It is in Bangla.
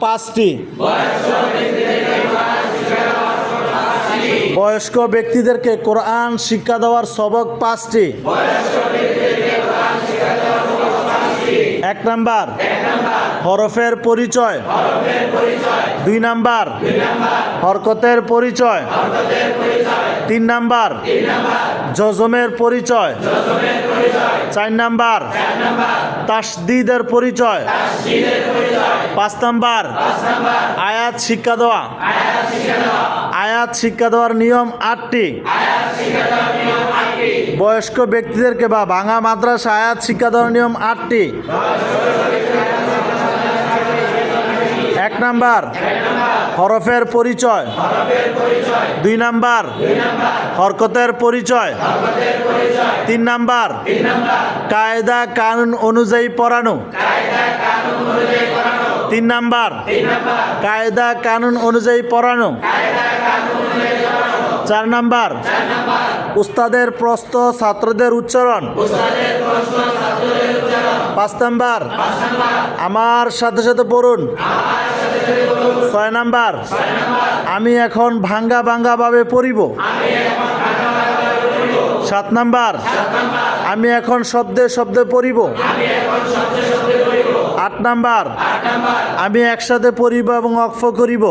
পাঁচটি। বয়স্ক ব্যক্তিদেরকে কোরআন শিক্ষা দেওয়ার সবক পাঁচটি। এক নাম্বার, হরফের পরিচয়। দুই নাম্বার, হরকতের পরিচয়। তিন নাম্বার জজমের পরিচয়। চার নাম্বার, তাসদিদের পরিচয়। পাঁচ নাম্বার। আয়াত শিক্ষা দেওয়া। আয়াত শিক্ষা দেওয়ার নিয়ম আটটি। বয়স্ক ব্যক্তিদেরকে বা ভাঙা মাদ্রাসা আয়াত শিক্ষা দেওয়ার নিয়ম আটটি। এক নাম্বার, হরফের পরিচয়। দুই নাম্বার, হরকতের পরিচয়। তিন নাম্বার, কায়দা কানুন অনুযায়ী পড়ানো। তিন নাম্বার। কায়দা কানুন অনুযায়ী পড়ানো। চার নাম্বার। উস্তাদের প্রস্ত ছাত্রদের উচ্চারণ। পাঁচ নাম্বার। আমার সাথে সাথে পড়ুন। ছয় নাম্বার। আমি এখন ভাঙ্গা ভাঙ্গা ভাবে পড়িব। সাত নাম্বার। আমি এখন শব্দে শব্দে পড়িব। আট নাম্বার। আমি একসাথে পড়িব এবং অক্ষ করিব।